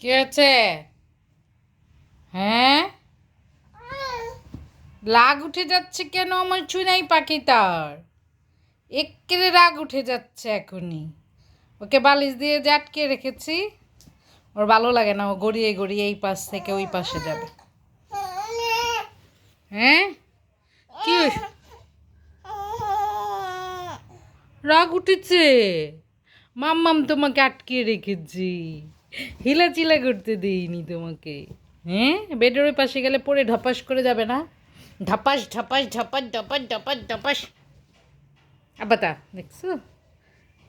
কি হয়েছে? হ্যাঁ? রাগ উঠে যাচ্ছে কেন আমার চুনাই পাখি তার একেরে রাগ উঠে যাচ্ছে এখনই। ওকে বালিশ দিয়ে যে আটকে রেখেছি, ওর ভালো লাগে না, ও গড়িয়ে গড়িয়ে এই পাশ থেকে ওই পাশে যাবে। হ্যাঁ? কি রাগ উঠেছে। মাম্মাম তোমাকে আটকে রেখেছি। হিলাচিলা করতে দিইনি তোমাকে। হ্যাঁ? বেডের ওই পাশে গেলে পড়ে ঢপাস করে যাবে না? ঢপাস ঢপাস ঢপাস ঢপাস ঢপাস ঢপাস। আবাতা দেখছ?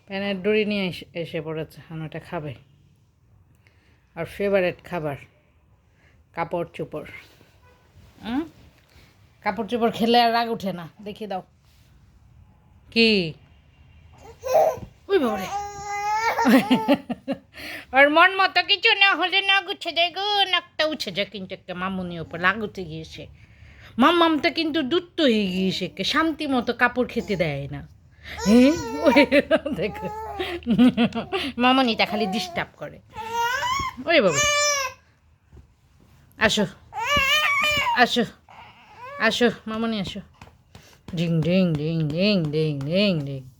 প্যানের দড়ি নিয়ে এসে- পড়েছে ওটা খাবে। আর ফেভারেট খাবার, কাপড় চোপড়। কাপড় চোপড় খেলে আর রাগ উঠে না। দেখিয়ে দাও। কি? ওই বাবারে আর মন মতো কিছু না হলে না গুছে যায় গো, নাকটা উঠে যায় কিন্তু একটা মামুনি ওপর লাগুতে গিয়েছে। মাম্মামটা কিন্তু দুধ হয়ে গিয়েছে কে শান্তি মতো কাপড় খেতে দেয় না। হ্যাঁ দেখো। মামনিটা খালি ডিস্টার্ব করে। ওই বাবা। আসো। আসো। আসো, মামনি আসো। ডিং ডিং ডিং ডিং ডিং ডিং ডিং।